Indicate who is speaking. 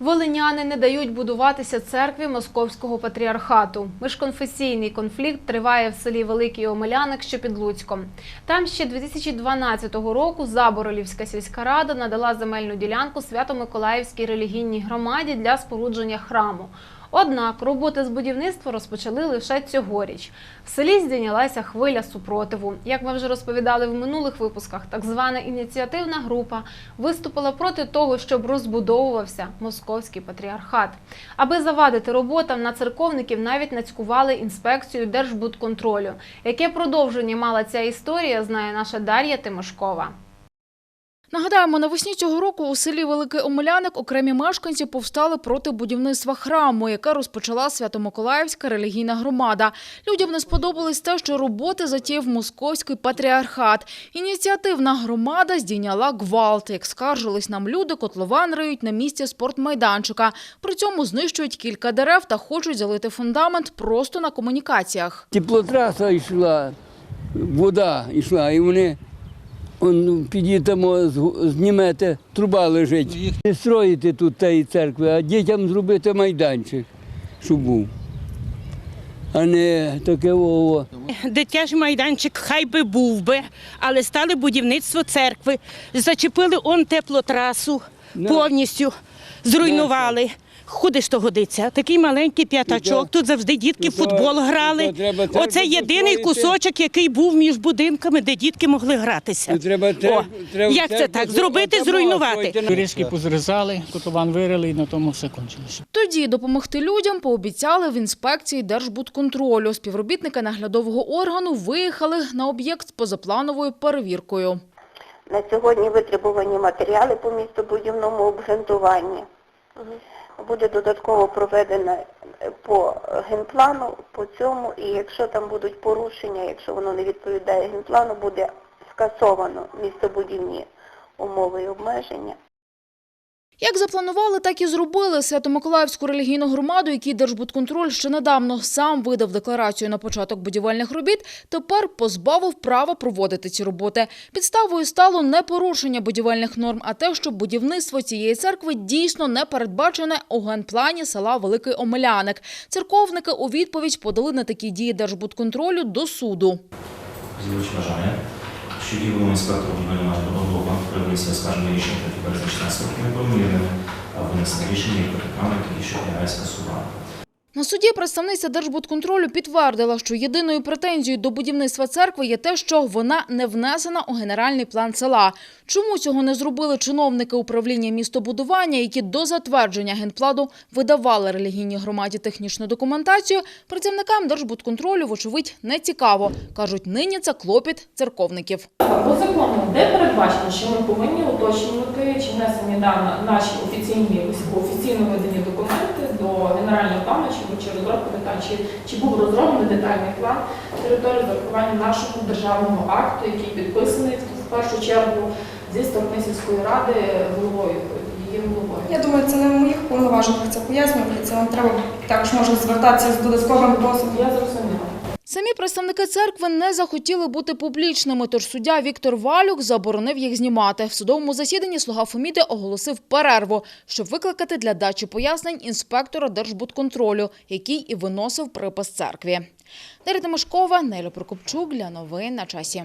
Speaker 1: Волиняни не дають будуватися церкві Московського патріархату. Міжконфесійний конфлікт триває в селі Великий Омеляник, що під Луцьком. Там ще 2012 року Заборолівська сільська рада надала земельну ділянку Свято-Миколаївській релігійній громаді для спорудження храму. Однак роботи з будівництва розпочали лише цьогоріч. В селі здійнялася хвиля супротиву. Як ми вже розповідали в минулих випусках, так звана ініціативна група виступила проти того, щоб розбудовувався московський патріархат. Аби завадити роботам на церковників, навіть нацькували інспекцію Держбудконтролю. Яке продовження мала ця історія, знає наша Дар'я Тимошкова.
Speaker 2: Нагадаємо, навесні цього року у селі Великий Омеляник окремі мешканці повстали проти будівництва храму, яке розпочала Свято-Миколаївська релігійна громада. Людям не сподобалось те, що роботи затіяв московський патріархат. Ініціативна громада здійняла гвалт. Як скаржились нам люди, котлован риють на місці спортмайданчика. При цьому знищують кілька дерев та хочуть залити фундамент просто на комунікаціях.
Speaker 3: Теплотраса йшла, вода йшла, і вони он, підійдемо, з- знімете, труба лежить. Не строїти тут тієї церкви, а дітям зробити майданчик, щоб був. А не таке вово.
Speaker 4: Дитячий майданчик хай би був би, але стали будівництво церкви, зачепили он теплотрасу повністю, зруйнували. Куди ж то годиться? Такий маленький п'ятачок. Тут завжди дітки в футбол грали. Оце єдиний кусочок, який був між будинками, де дітки могли гратися.
Speaker 3: Треба
Speaker 4: як це так? Зробити, зруйнувати.
Speaker 3: а
Speaker 5: Доріжки позрізали, котлован вирили і на тому все кончилося.
Speaker 2: Тоді допомогти людям пообіцяли в інспекції Держбудконтролю. Співробітники наглядового органу виїхали на об'єкт з позаплановою перевіркою.
Speaker 6: На сьогодні витребувані матеріали по містобудівному обґрунтуванні. Буде додатково проведено е, по генплану, по цьому, і якщо там будуть порушення, якщо воно не відповідає генплану, буде скасовано містобудівні умови і обмеження.
Speaker 2: Як запланували, так і зробили. Свято-Миколаївську релігійну громаду, який Держбудконтроль ще недавно сам видав декларацію на початок будівельних робіт, тепер позбавив права проводити ці роботи. Підставою стало не порушення будівельних норм, а те, що будівництво цієї церкви дійсно не передбачене у генплані села Великий Омеляник. Церковники у відповідь подали на такі дії Держбудконтролю до суду.
Speaker 7: Зілич вважає, що дії головного інспектора будівельного нагляду при винесенні скарження рішення про перезначення сроки неправомірними, а рішення і тоді, що підлягає скасуванню.
Speaker 2: На суді представниця Держбудконтролю підтвердила, що єдиною претензією до будівництва церкви є те, що вона не внесена у генеральний план села. Чому цього не зробили чиновники управління містобудування, які до затвердження генплану видавали релігійній громаді технічну документацію, працівникам Держбудконтролю, вочевидь, не цікаво. Кажуть, нині це клопіт церковників.
Speaker 8: По закону, де передбачено, що ми повинні уточнювати чи внесені дані наші офіційні офіційно видані документи до генерального плану, чи, чи розробка деталь, чи, чи був розроблений детальний план території зарахування нашого державного акту, який підписаний в першу чергу зі сторони сільської ради головою, її головою.
Speaker 9: Я думаю, це не в моїх повноваженнях це пояснювати. Це вам треба також може звертатися з додатковим досвідом.
Speaker 8: Я зрозуміла.
Speaker 2: Самі представники церкви не захотіли бути публічними, тож суддя Віктор Валюк заборонив їх знімати. В судовому засіданні слуга Фоміди оголосив перерву, щоб викликати для дачі пояснень інспектора Держбудконтролю, який і виносив припис церкві. Дар'я Тимошкова, Неля Прокопчук для новин на часі.